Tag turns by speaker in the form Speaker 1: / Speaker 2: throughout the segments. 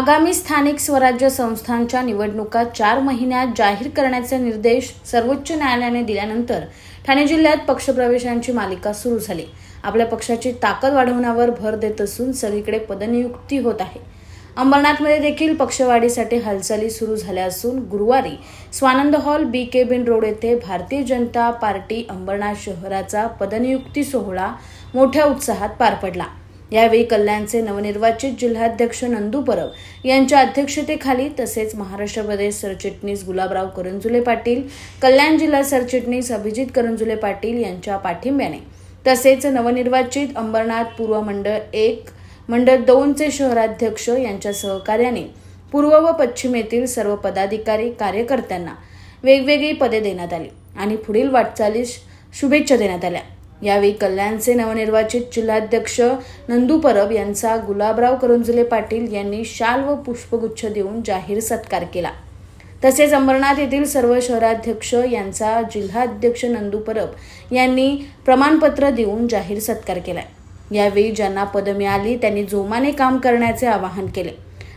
Speaker 1: आगामी स्थानिक स्वराज्य संस्थांच्या निवडणुका चार महिन्यात जाहीर करण्याचे निर्देश सर्वोच्च न्यायालयाने दिल्यानंतर ठाणे जिल्ह्यात पक्षप्रवेशांची मालिका सुरू झाली. आपल्या पक्षाची ताकद वाढवण्यावर भर देत असून सगळीकडे पदनियुक्ती होत आहे. अंबरनाथमध्ये देखील पक्षवाढीसाठी हालचाली सुरू झाल्या असून गुरुवारी Swanand hall B K Bin road येथे भारतीय जनता पार्टी अंबरनाथ शहराचा पदनियुक्ती सोहळा मोठ्या उत्साहात पार पडला. यावेळी कल्याणचे नवनिर्वाचित जिल्हाध्यक्ष नंदू परब यांच्या अध्यक्षतेखाली तसेच महाराष्ट्र प्रदेश सरचिटणीस गुलाबराव करंजुले पाटील कल्याण जिल्हा सरचिटणीस अभिजित करंजुले पाटील यांच्या पाठिंब्याने. तसेच नवनिर्वाचित अंबरनाथ पूर्व मंडळ एक मंडळ दोनचे शहराध्यक्ष यांच्या सहकार्याने पूर्व व पश्चिमेतील सर्व पदाधिकारी कार्यकर्त्यांना वेगवेगळी पदे देण्यात आली आणि पुढील वाटचालीस शुभेच्छा देण्यात आल्या. यावेळी कल्याणचे नवनिर्वाचित जिल्हाध्यक्ष नंदू परब यांचा गुलाबराव करंजुले पाटील यांनी शाल व पुष्पगुच्छ देऊन जाहीर सत्कार केला. तसेच अंबरनाथ येथील सर्व शहराध्यक्ष यांचा जिल्हाध्यक्ष नंदू परब यांनी प्रमाणपत्र देऊन जाहीर सत्कार केला यावेळी ज्यांना पद मिळाली त्यांनी जोमाने काम करण्याचे आवाहन केले.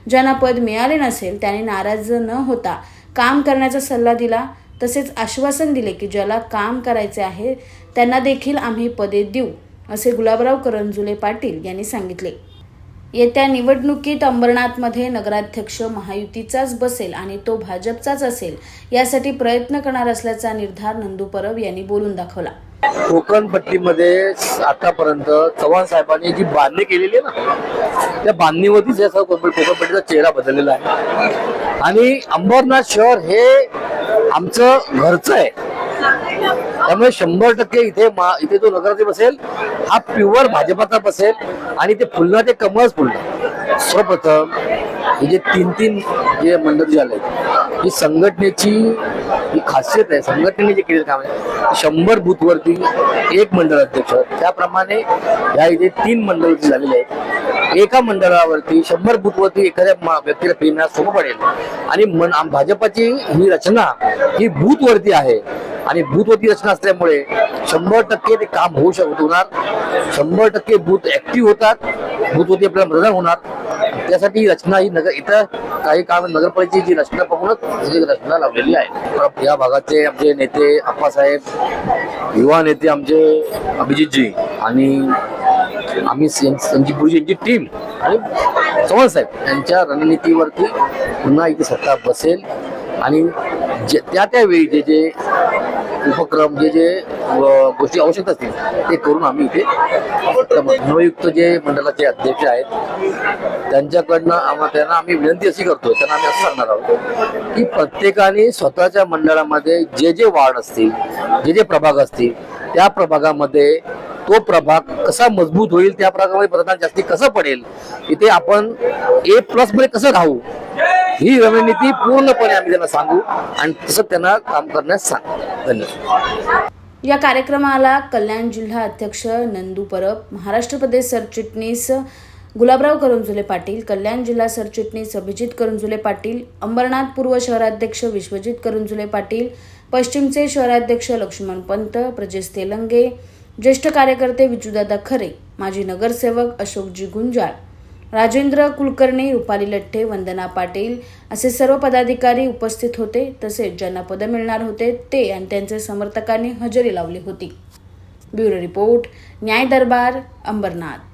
Speaker 1: ज्यांना पद मिळाले नसेल त्यांनी नाराज न होता काम करण्याचा सल्ला दिला. तसेच आश्वासन दिले की ज्याला काम करायचे आहे त्यांना देखील आम्ही पदे देऊ असे गुलाबराव करंजुले पाटील यांनी सांगितले. येत्या निवडणुकीत अंबरनाथमध्ये नगराध्यक्ष महायुतीचाच बसेल आणि तो भाजपचाच असेल यासाठी प्रयत्न करणार असल्याचा निर्धार नंदू परब यांनी बोलून दाखवला.
Speaker 2: कोकण पट्टीमध्ये आतापर्यंत चव्हाण साहेबांनी जी बांधणी केलेली आहे ना त्या बांधणीवरतीच या कोकण चेहरा बदललेला आहे. आणि अंबरनाथ शहर हे आमचं घरचं आहे. त्यामुळे शंभर टक्के इथे मा- इथे जो नगराध्यक्ष बसेल हा प्युअर भाजपाचा बसेल आणि ते फुलणार ते कमळच फुलणार सर्वप्रथम हे जे तीन तीन जे मंडळ जे आले ही संघटनेची ही खासियत आहे संघटनेने जे केलेलं काम आहे शंभर बूथवरती एक मंडळ अध्यक्ष. त्याप्रमाणे या इथे तीन मंडळ झालेले आहेत. एका मंडळावरती शंभर बूथवरती एखाद्या व्यक्तीला पेरण्यास सोपं पडेल. आणि मन भाजपाची ही रचना ही बूथवरती आहे. आणि बूथवरती रचना असल्यामुळे शंभर टक्के ते काम होऊ शकत होणार. शंभर टक्के बूथ ऍक्टिव्ह होतात. बूथवरती आपल्याला मतदान होणार. त्यासाठी रचना ही नगर इथं काही काम नगरपालिकेची जी रचना बघूनच रचना लावलेली आहे. या भागाचे आमचे नेते आप्पासाहेब युवा नेते आमचे अभिजितजी आणि आम्ही सें- संजीव यांची टीम आणि चव्हाण साहेब यांच्या रणनीतीवरती पुन्हा इथे सत्ता बसेल. आणि जे त्या त्यावेळी जे जे उपक्रम जे जे गोष्टी आवश्यक असतील ते करून आम्ही इथे नवयुक्त जे मंडळाचे अध्यक्ष आहेत त्यांच्याकडनं आम्हा त्यांना आम्ही विनंती अशी करतो त्यांना आम्ही असं सांगणार आहोत की प्रत्येकाने स्वतःच्या मंडळामध्ये जे जे वार्ड असतील जे जे प्रभाग असतील त्या प्रभागामध्ये तो प्रभाग कसा मजबूत होईल त्या प्रभागामध्ये मतदान जास्ती कसं पडेल इथे आपण ए प्लसमध्ये कसं राहू ही रणनीती पूर्णपणे आम्ही त्यांना सांगू आणि तसं त्यांना काम करण्यास सांगू. धन्यवाद.
Speaker 1: या कार्यक्रमाला कल्याण जिल्हा अध्यक्ष नंदू परब महाराष्ट्र प्रदेश सरचिटणीस गुलाबराव करंजुले पाटील कल्याण जिल्हा सरचिटणीस अभिजित करंजुले पाटील अंबरनाथ पूर्व शहराध्यक्ष विश्वजित करंजुले पाटील पश्चिमचे शहराध्यक्ष लक्ष्मण पंत प्रजेश तेलंगे ज्येष्ठ कार्यकर्ते विजूदादा खरे माजी नगरसेवक अशोकजी गुंजाळ राजेंद्र कुलकर्णी रुपाली लठ्ठे वंदना पाटील असे सर्व पदाधिकारी उपस्थित होते. तसेच ज्यांना पद मिळणार होते ते आणि त्यांचे समर्थकांनी हजेरी लावली होती. ब्युरो रिपोर्ट न्याय दरबार अंबरनाथ.